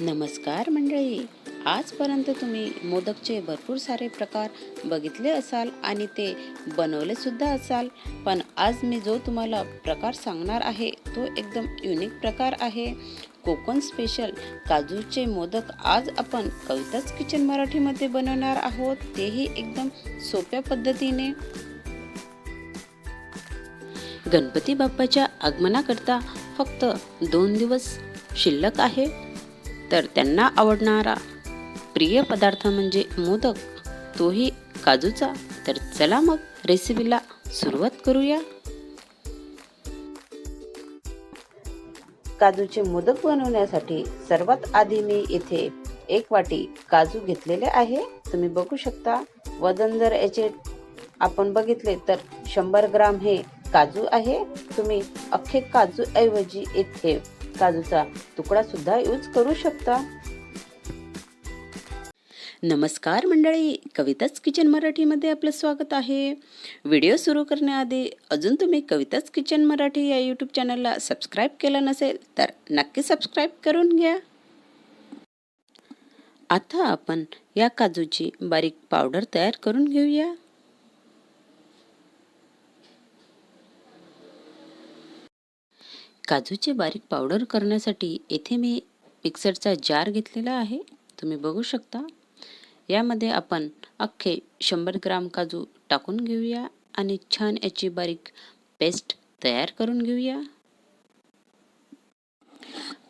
नमस्कार मंडळी. आजपर्यंत तुम्ही मोदकचे भरपूर सारे प्रकार बघितले असाल आणि ते बनवले सुद्धा असाल. पण आज मी जो तुम्हाला प्रकार सांगणार आहे तो एकदम युनिक प्रकार आहे. कोकण स्पेशल काजूचे मोदक आज आपण कविताच किचन मराठीमध्ये बनवणार आहोत. तेही एकदम सोप्या पद्धतीने. गणपती बाप्पाच्या आगमनाकरता फक्त दोन दिवस शिल्लक आहे. तर त्यांना आवडणारा प्रिय पदार्थ म्हणजे मोदक. तोही काजूचा. तर चला मग रेसिपीला सुरुवात करूया. काजूचे मोदक बनवण्यासाठी सर्वात आधी मी इथे एक वाटी काजू घेतलेले आहे. तुम्ही बघू शकता वजन जर याचे आपण बघितले तर शंभर ग्राम हे काजू आहे. तुम्ही अख्खे काजू ऐवजी इथे काजूचा तुकडा सुद्धा यूज करू शकता. नमस्कार मंडळी कविताच किचन मराठीमध्ये आपलं स्वागत आहे. व्हिडिओ सुरू करण्याआधी अजून तुम्ही कविताच किचन मराठी या यूट्यूब चॅनलला सबस्क्राईब केलं नसेल तर नक्की सबस्क्राईब करून घ्या. आता आपण या काजूची बारीक पावडर तयार करून घेऊया. काजूची बारीक पावडर करण्यासाठी येथे मी मिक्सरचा जार घेतलेला आहे. तुम्ही बघू शकता. यामध्ये आपण अख्खे शंभर ग्राम काजू टाकून घेऊया आणि छान याची बारीक पेस्ट तयार करून घेऊया.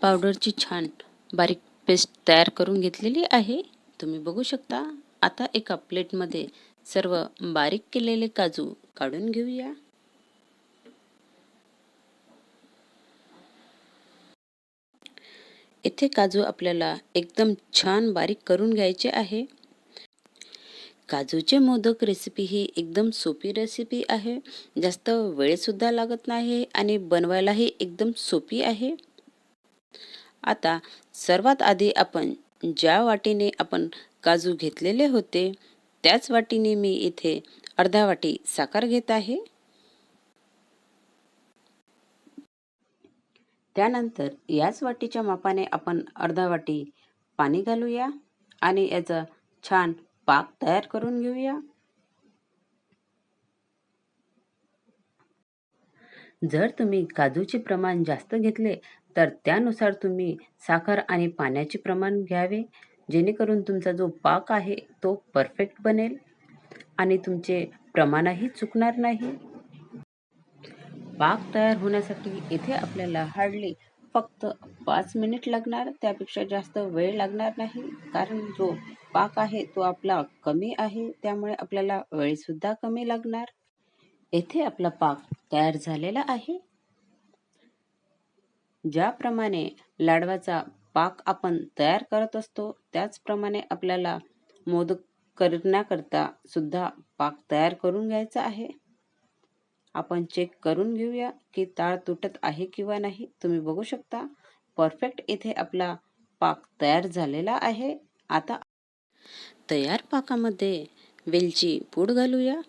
पावडरची छान बारीक पेस्ट तयार करून घेतलेली आहे. तुम्ही बघू शकता. आता एका प्लेटमध्ये सर्व बारीक केलेले काजू काढून घेऊया. इथे काजू आपल्याला एकदम छान बारीक करून घ्यायचे आहे. काजूचे मोदक रेसिपी ही एकदम सोपी रेसिपी आहे. जास्त वेळसुद्धा लागत नाही आणि बनवायलाही एकदम सोपी आहे. आता सर्वात आधी आपण ज्या वाटीने आपण काजू घेतलेले होते त्याच वाटीने मी इथे अर्धा वाटी साखर घेत आहे. त्यानंतर याच वाटीच्या मापाने आपण अर्धा वाटी पाणी घालूया आणि याचा छान पाक तयार करून घेऊया. जर तुम्ही काजूचे प्रमाण जास्त घेतले तर त्यानुसार तुम्ही साखर आणि पाण्याचे प्रमाण घ्यावे जेणेकरून तुमचा जो पाक आहे तो परफेक्ट बनेल आणि तुमचे प्रमाणही चुकणार नाही. पाक तयार होण्यासाठी इथे आपल्याला हार्डली फक्त पाच मिनिट लागणार. त्यापेक्षा जास्त वेळ लागणार नाही. कारण जो पाक आहे तो आपला कमी आहे. त्यामुळे आपल्याला वेळसुद्धा कमी लागणार. येथे आपला पाक तयार झालेला आहे. ज्याप्रमाणे लाडवाचा पाक आपण तयार करत असतो त्याचप्रमाणे आपल्याला मोदक करण्याकरता सुद्धा पाक तयार करून घ्यायचा आहे. आपण चेक करून घेऊया की ताळ तुटत आहे किंवा नाही. तुम्ही बघू शकता. परफेक्ट इथे आपला पाक तयार झालेला आहे. आता तयार पाकामध्ये वेलची पूड घालूया.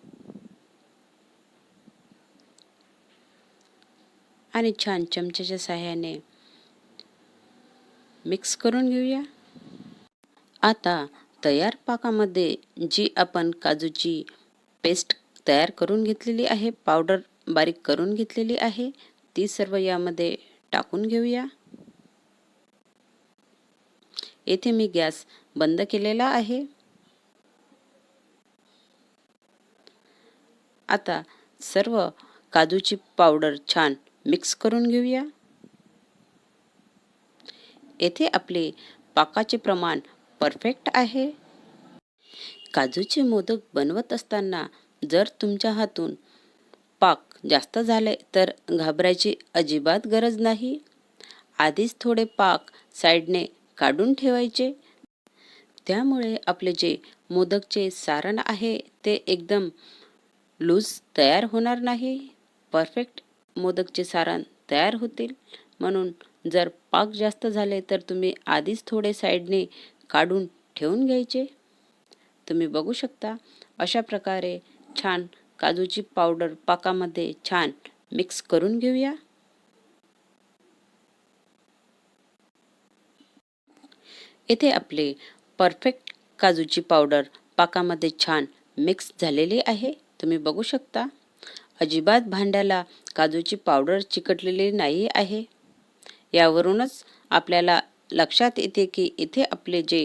आणि छान चमच्याच्या साह्याने मिक्स करून घेऊया. आता तयार पाकामध्ये जी आपण काजूची पेस्ट तयार करून घेतलेली आहे. पावडर बारीक करून घेतलेली आहे. ती सर्व यामध्ये टाकून घेऊया. येथे मी गॅस बंद केलेला आहे. आता सर्व काजूची पावडर छान मिक्स करून घेऊया. येथे आपले पाकाचे प्रमाण परफेक्ट आहे. काजूचे मोदक बनवत असताना जर तुमच्या हातून पाक जास्त झाले तर घाबरायची अजिबात गरज नाही. आधीच थोडे पाक साईडने काढून ठेवायचे. त्यामुळे आपले जे मोदकचे सारण आहे ते एकदम लूज तयार होणार नाही. परफेक्ट मोदकचे सारण तयार होतील. म्हणून जर पाक जास्त झाले तर तुम्ही आधीच थोडे साईडने काढून ठेवून घ्यायचे. तुम्ही बघू शकता अशा प्रकारे छान. काजूची पावडर पाकामध्ये छान मिक्स करून घेऊया. येथे आपले परफेक्ट काजूची पावडर पाकामध्ये छान मिक्स झालेली आहे. तुम्ही बघू शकता. अजिबात भांड्याला काजूची पावडर चिकटलेली नाही आहे. यावरूनच आपल्याला लक्षात येते की इथे आपले जे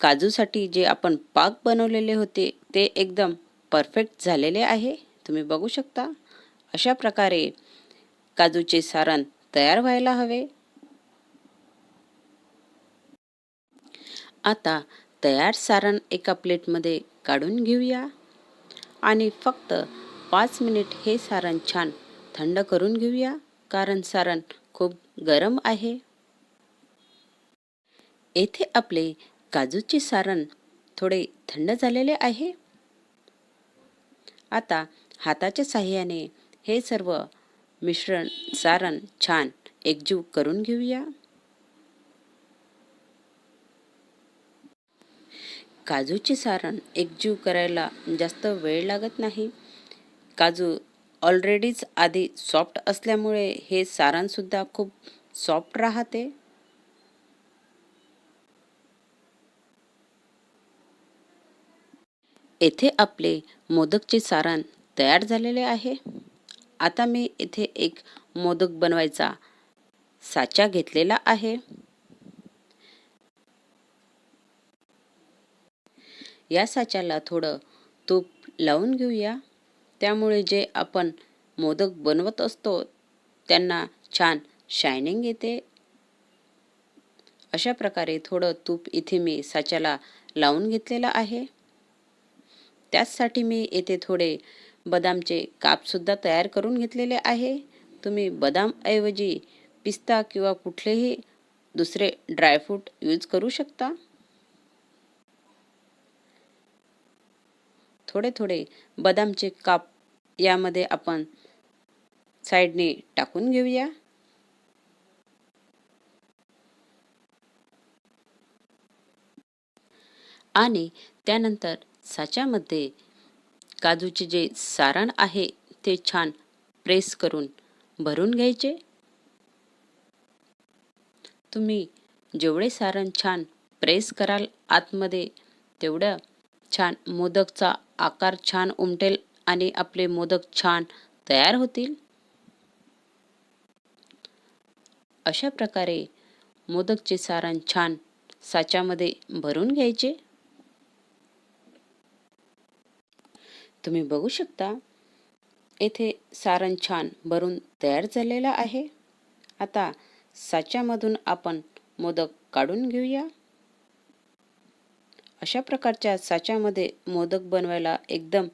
काजूसाठी जे आपण पाक बनवलेले होते ते एकदम परफेक्ट झालेले आहे. तुम्ही बघू शकता. अशा प्रकारे काजूचे सारण तयार व्हायला हवे. आता तयार सारण एका प्लेटमध्ये काढून घेऊया. आणि फक्त पाच मिनिट हे सारण छान थंड करून घेऊया कारण सारण खूप गरम आहे. येथे आपले काजूचे सारण थोडे थंड झालेले आहे. आता हाताच्या साह्याने हे सर्व मिश्रण सारण छान एकजीव करून घेऊया. काजूचे सारण एकजीव करायला जास्त वेळ लागत नाही. काजू ऑलरेडीच आधी सॉफ्ट असल्यामुळे हे सारणसुद्धा खूप सॉफ्ट राहते. येथे आपले मोदकचे सारण तयार झालेले आहे. आता मी इथे एक मोदक बनवायचा साचा घेतलेला आहे. या साच्याला थोडं तूप लावून घेऊया. त्यामुळे जे आपण मोदक बनवत असतो त्यांना छान शायनिंग येते. अशा प्रकारे थोडं तूप इथे मी साच्याला लावून घेतलेलं आहे. त्याचसाठी मी येथे थोडे बदामचे कापसुद्धा तयार करून घेतलेले आहे. तुम्ही बदामऐवजी पिस्ता किंवा कुठलेही दुसरे ड्रायफ्रूट यूज करू शकता. थोडे थोडे बदामचे काप यामध्ये आपण साईडने टाकून घेऊया. आणि त्यानंतर साच्यामध्ये काजूचे जे सारण आहे ते छान प्रेस करून भरून घ्यायचे. तुम्ही जेवढे सारण छान प्रेस कराल आतमध्ये तेवढं छान मोदकचा आकार छान उमटेल आणि आपले मोदक छान तयार होतील. अशा प्रकारे मोदकचे सारण छान साच्यामध्ये भरून घ्यायचे. तुम्ही बघू शकता येथे सारण छान भरून तयार झालेलं आहे. आता साच्यामधून आपण मोदक काढून घेऊया. अशा प्रकारच्या साच्यामध्ये मोदक बनवायला एकदम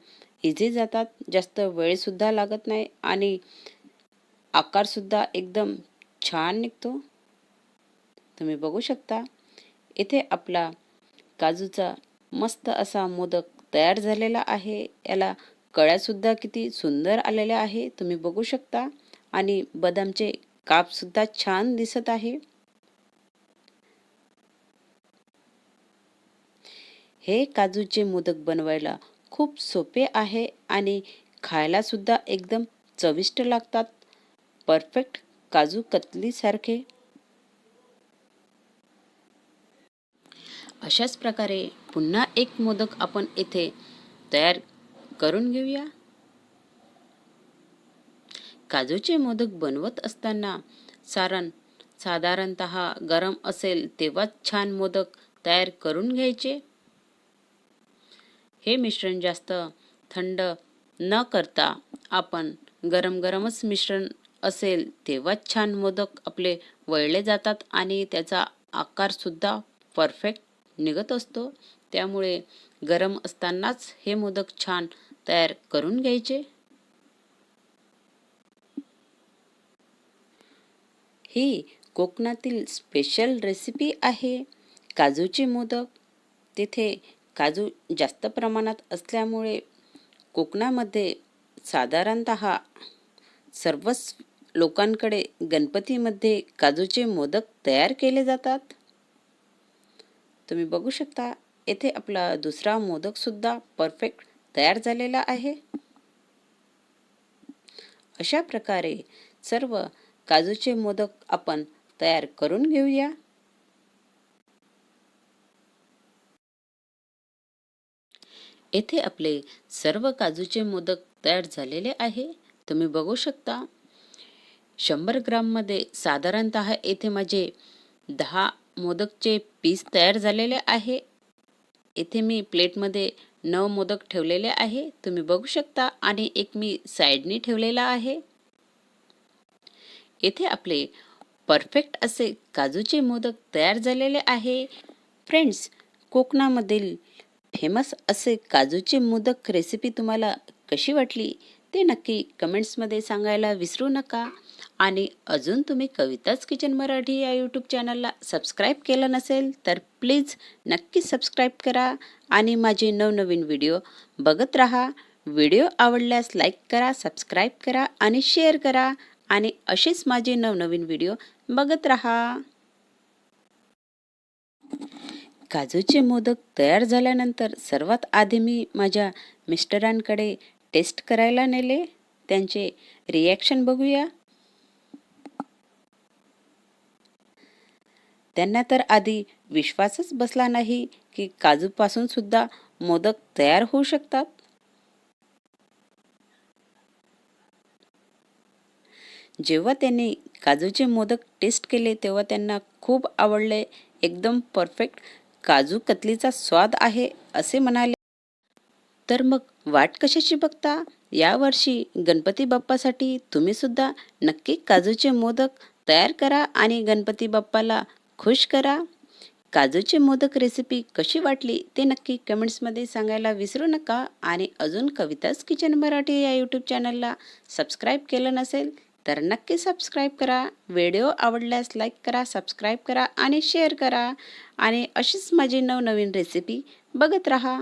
इझी जातात. जास्त वेळसुद्धा लागत नाही आणि आकारसुद्धा एकदम छान निघतो. तुम्ही बघू शकता इथे आपला काजूचा मस्त असा मोदक तयार झालेला आहे. याला कळ्यासुद्धा किती सुंदर आलेल्या आहे. तुम्ही बघू शकता. आणि बदामचे कापसुद्धा छान दिसत आहे. हे काजूचे मोदक बनवायला खूप सोपे आहे आणि खायला सुद्धा एकदम चविष्ट लागतात. परफेक्ट काजू कतलीसारखे. अशाच प्रकारे पुन्हा एक मोदक आपण इथे तयार करून घेऊया. काजूचे मोदक बनवत असताना सारण साधारणत गरम असेल तेव्हाच छान मोदक तयार करून घ्यायचे. हे मिश्रण जास्त थंड न करता आपण गरम गरमच मिश्रण असेल तेव्हाच छान मोदक आपले वळले जातात आणि त्याचा आकारसुद्धा परफेक्ट निघत असतो. त्यामुळे गरम असतानाच हे मोदक छान तयार करून घ्यायचे. ही कोकणातील स्पेशल रेसिपी आहे. काजूचे मोदक. तिथे काजू जास्त प्रमाणात असल्यामुळे कोकणामध्ये साधारणत सर्वच लोकांकडे गणपतीमध्ये काजूचे मोदक तयार केले जातात. तुम्ही बघू शकता येथे आपला दुसरा मोदक सुद्धा परफेक्ट तयार झालेला आहे. अशा प्रकारे सर्व काजूचे मोदक आपण तयार करून घेऊया. येथे आपले सर्व काजूचे मोदक तयार झालेले आहे. तुम्ही बघू शकता शंभर ग्राममध्ये साधारणत येथे माझे दहा मोदकचे पीस तयार झालेले आहे. येथे मी प्लेटमध्ये नऊ मोदक ठेवलेले आहे. तुम्ही बघू शकता. आणि एक मी साईडनी ठेवलेला आहे. येथे आपले परफेक्ट असे काजूचे मोदक तयार झालेले आहे. फ्रेंड्स कोकणामधील फेमस असे काजूचे मोदक रेसिपी तुम्हाला कशी वाटली ते नक्की कमेंट्समध्ये सांगायला विसरू नका. आणि अजून तुम्ही कविताच किचन मराठी या यूट्यूब चॅनलला सबस्क्राईब केलं नसेल तर प्लीज नक्की सबस्क्राईब करा आणि माझे नवनवीन व्हिडिओ बघत राहा. व्हिडिओ आवडल्यास लाईक करा सबस्क्राईब करा आणि शेअर करा आणि असेच माझे नवनवीन व्हिडिओ बघत राहा. काजूचे मोदक तयार झाल्यानंतर सर्वात आधी मी माझ्या मिस्टरांकडे टेस्ट करायला नेले. त्यांचे रिॲक्शन बघूया. त्यांना तर आधी विश्वासच बसला नाही की काजूपासून सुद्धा मोदक तयार होऊ शकतात. जेव्हा त्यांनी काजूचे मोदक टेस्ट केले तेव्हा त्यांना खूप आवडले. एकदम परफेक्ट काजू कतलीचा स्वाद आहे असे म्हणाले. तर मग वाट कशाची बघता? यावर्षी गणपती बाप्पासाठी तुम्ही सुद्धा नक्की काजूचे मोदक तयार करा आणि गणपती बाप्पाला खुश करा. काजूचे मोदक रेसिपी कशी वाटली ते नक्की कमेंट्समध्ये सांगायला विसरू नका आणि अजून कविताच किचन मराठी या यूट्यूब चॅनलला सबस्क्राईब केलं नसेल तर नक्की सबस्क्राईब करा. व्हिडिओ आवडल्यास लाईक करा सबस्क्राईब करा आणि शेअर करा आणि अशीच माझी नवनवीन रेसिपी बघत राहा.